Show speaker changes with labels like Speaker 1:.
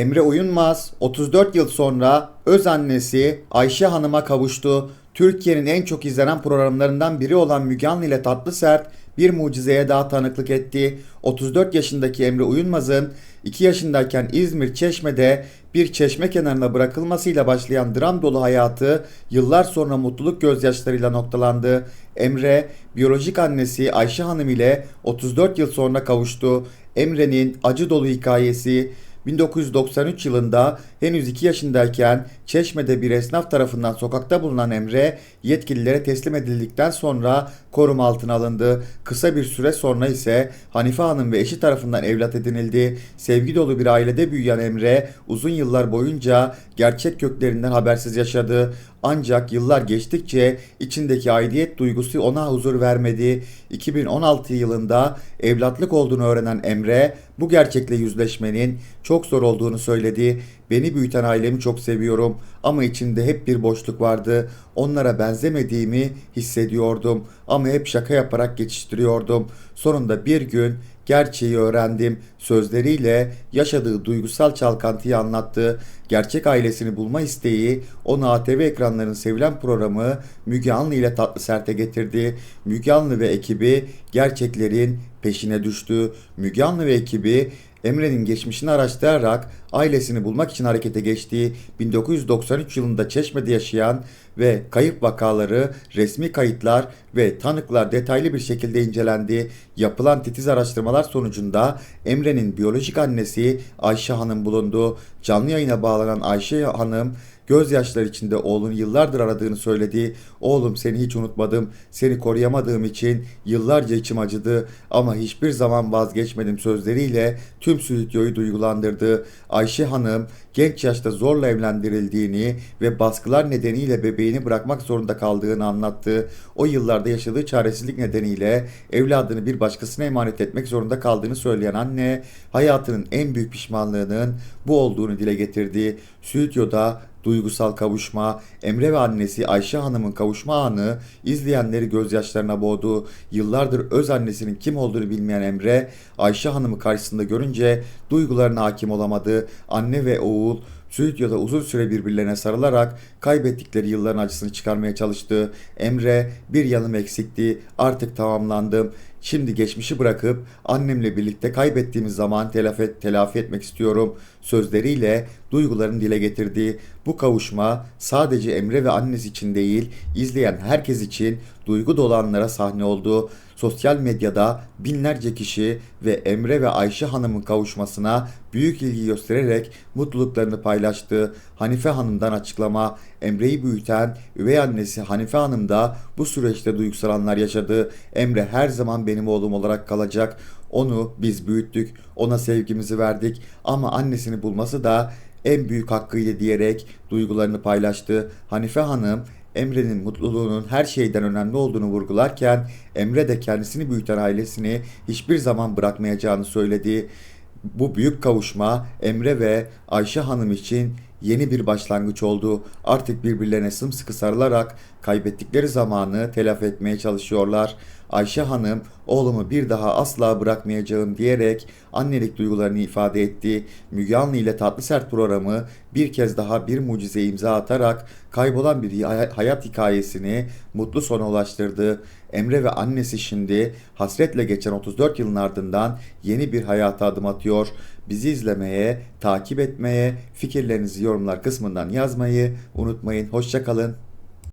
Speaker 1: Emre Uyunmaz 34 yıl sonra öz annesi Ayşe Hanım'a kavuştu. Türkiye'nin en çok izlenen programlarından biri olan Müge Anlı ile Tatlı Sert bir mucizeye daha tanıklık etti. 34 yaşındaki Emre Uyunmaz'ın 2 yaşındayken İzmir Çeşme'de bir çeşme kenarına bırakılmasıyla başlayan dram dolu hayatı yıllar sonra mutluluk gözyaşlarıyla noktalandı. Emre, biyolojik annesi Ayşe Hanım ile 34 yıl sonra kavuştu. Emre'nin acı dolu hikayesi 1993 yılında henüz 2 yaşındayken Çeşme'de bir esnaf tarafından sokakta bulunan Emre yetkililere teslim edildikten sonra koruma altına alındı. Kısa bir süre sonra ise Hanife Hanım ve eşi tarafından evlat edinildi. Sevgi dolu bir ailede büyüyen Emre uzun yıllar boyunca gerçek köklerinden habersiz yaşadı. Ancak yıllar geçtikçe içindeki aidiyet duygusu ona huzur vermedi. 2016 yılında evlatlık olduğunu öğrenen Emre bu gerçekle yüzleşmenin çok zor olduğunu söyledi. Beni büyüten ailemi çok seviyorum ama içinde hep bir boşluk vardı. Onlara benzemediğimi hissediyordum ama hep şaka yaparak geçiştiriyordum. Sonunda bir gün gerçeği öğrendim. Sözleriyle yaşadığı duygusal çalkantıyı anlattı. Gerçek ailesini bulma isteği onu ATV ekranlarının sevilen programı Müge Anlı ile Tatlı Sert'e getirdi. Müge Anlı ve ekibi gerçeklerin peşine düştü. Müge Anlı ve ekibi Emre'nin geçmişini araştırarak ailesini bulmak için harekete geçtiği 1993 yılında Çeşme'de yaşayan ve kayıp vakaları, resmi kayıtlar ve tanıklar detaylı bir şekilde incelendi. Yapılan titiz araştırmalar sonucunda Emre'nin biyolojik annesi Ayşe Hanım bulundu. Canlı yayına bağlanan Ayşe Hanım gözyaşları içinde oğlunu yıllardır aradığını söyledi. Oğlum seni hiç unutmadım. Seni koruyamadığım için yıllarca içim acıdı ama hiçbir zaman vazgeçmedim sözleriyle tüm stüdyoyu duygulandırdı. Hanım genç yaşta zorla evlendirildiğini ve baskılar nedeniyle bebeğini bırakmak zorunda kaldığını anlattı. O yıllarda yaşadığı çaresizlik nedeniyle evladını bir başkasına emanet etmek zorunda kaldığını söyleyen anne hayatının en büyük pişmanlığının bu olduğunu dile getirdi. Stüdyoda duygusal kavuşma, Emre ve annesi Ayşe Hanım'ın kavuşma anı izleyenleri gözyaşlarına boğdu. Yıllardır öz annesinin kim olduğunu bilmeyen Emre, Ayşe Hanım'ı karşısında görünce duygularına hakim olamadı. Anne ve oğul stüdyoda uzun süre birbirlerine sarılarak kaybettikleri yılların acısını çıkarmaya çalıştı. Emre bir yanım eksikti artık tamamlandım. Şimdi geçmişi bırakıp annemle birlikte kaybettiğimiz zaman telafi, telafi etmek istiyorum sözleriyle duygularını dile getirdi. Bu kavuşma sadece Emre ve annesi için değil, izleyen herkes için duygu dolanlara sahne oldu. Sosyal medyada binlerce kişi ve Emre ve Ayşe Hanım'ın kavuşmasına büyük ilgi göstererek mutluluklarını paylaştı. Hanife Hanım'dan açıklama, Emre'yi büyüten üvey annesi Hanife Hanım da bu süreçte duygusal anlar yaşadı. Emre her zaman benim oğlum olarak kalacak. Onu biz büyüttük, ona sevgimizi verdik ama annesini bulması da en büyük hakkıydı diyerek duygularını paylaştı. Hanife Hanım Emre'nin mutluluğunun her şeyden önemli olduğunu vurgularken Emre de kendisini büyüten ailesini hiçbir zaman bırakmayacağını söyledi. Bu büyük kavuşma Emre ve Ayşe Hanım için yeni bir başlangıç oldu. Artık birbirlerine sımsıkı sarılarak kaybettikleri zamanı telafi etmeye çalışıyorlar. Ayşe Hanım oğlumu bir daha asla bırakmayacağım diyerek annelik duygularını ifade etti. Müge Anlı ile Tatlı Sert programı bir kez daha bir mucize imza atarak kaybolan bir hayat hikayesini mutlu sona ulaştırdı. Emre ve annesi şimdi hasretle geçen 34 yılın ardından yeni bir hayata adım atıyor. Bizi izlemeye, takip etmeye, fikirlerinizi yorumlar kısmından yazmayı unutmayın. Hoşçakalın.